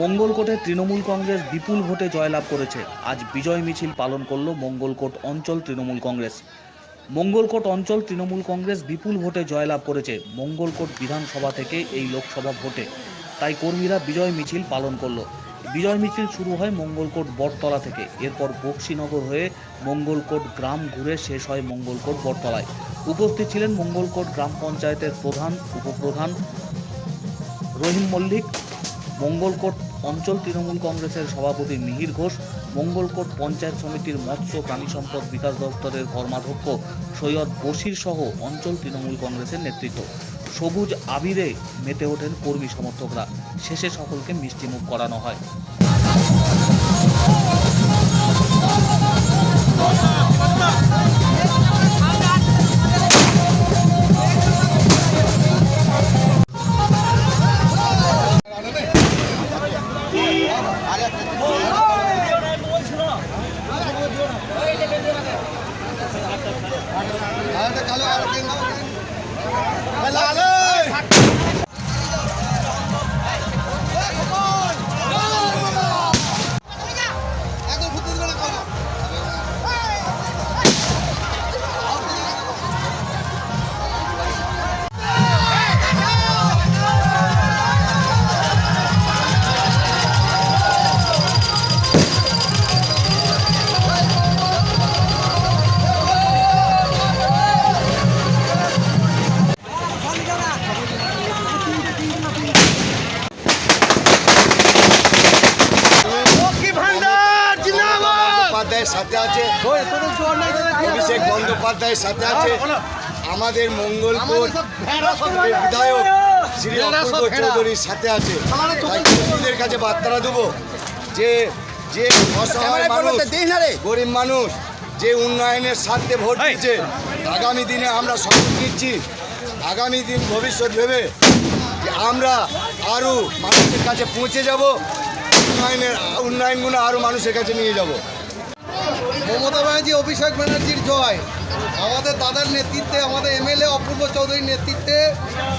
মঙ্গলকোটে তৃণমূল কংগ্রেস বিপুল ভোটে জয়লাভ করেছে। আজ বিজয় মিছিল পালন করল মঙ্গলকোট অঞ্চল তৃণমূল কংগ্রেস। মঙ্গলকোট অঞ্চল তৃণমূল কংগ্রেস বিপুল ভোটে জয়লাভ করেছে মঙ্গলকোট বিধানসভা থেকে এই লোকসভা ভোটে। তাই কর্মীরা বিজয় মিছিল পালন করল। বিজয় মিছিল শুরু হয় মঙ্গলকোট বটতলা থেকে। এরপর বক্সিনগর হয়ে মঙ্গলকোট গ্রাম ঘুরে শেষ হয় মঙ্গলকোট বটতলায়। উপস্থিত ছিলেন মঙ্গলকোট গ্রাম পঞ্চায়েতের প্রধান, উপপ্রধান রহিম মল্লিক, মঙ্গলকোট অঞ্চল তৃণমূল কংগ্রেসের সভাপতি মিহির ঘোষ, মঙ্গলকোট পঞ্চায়েত সমিতির মৎস্য প্রাণী সম্পদ বিকাশ দপ্তরের কর্মাধ্যক্ষ সৈয়দ বশির সহ অঞ্চল তৃণমূল কংগ্রেসের নেতৃত্ব। সবুজ আবিরে মেতে ওঠেন কর্মী সমর্থকরা। শেষে সকলকে মিষ্টিমুখ করানো হয়। লক্ষ্মী বন্দ্যোপাধ্যায়ের সাথে আছে। অভিষেক বন্দ্যোপাধ্যায়ের সাথে আছে। আমাদের মঙ্গলপুর বিধায়ক শ্রী অপূর্ব চৌধুরীর সাথে আছে। তাই কাছে বার্তাটা দেবো যে যে অসহায় মানুষ গরিব মানুষ যে উন্নয়নের স্বার্থে ভোট দিচ্ছে আগামী দিনে আমরা শপথ নিচ্ছি আগামী দিন ভবিষ্যৎ ভেবে যে আমরা আরও মানুষের কাছে পৌঁছে যাব উন্নয়নের উন্নয়নগুলো আরও মানুষের কাছে নিয়ে যাব। মমতা ব্যানার্জি, অভিষেক ব্যানার্জির জয়। আমাদের দাদার নেতৃত্বে, আমাদের এমএলএ অপূর্ব চৌধুরীর নেতৃত্বে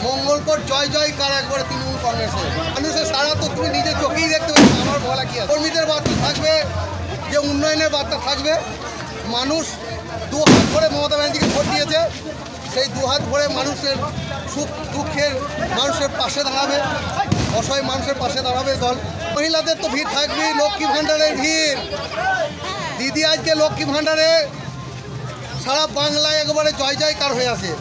মঙ্গলকোট জয় জয় কার একবারে তৃণমূল কংগ্রেসের মানুষের সারা তো তুমি নিজের চোখেই দেখতে পাচ্ছ, আমার বলা কি কর্মীদের বার্তা থাকবে, যে উন্নয়নের বার্তা থাকবে। মানুষ দু হাত ভরে মমতা ব্যানার্জিকে ভোট দিয়েছে, সেই দু হাত ভরে মানুষের সুখ, দুঃখের মানুষের পাশে দাঁড়াবে, অসহায় মানুষের পাশে দাঁড়াবে দল। মহিলাদের তো ভিড় থাকবেই, লক্ষ্মী ভাণ্ডারের ভিড়। দিদি আজকে লক্ষ্মী ভাণ্ডারে সারা বাংলায় একবারে জয় জয়কার হয়ে আছে।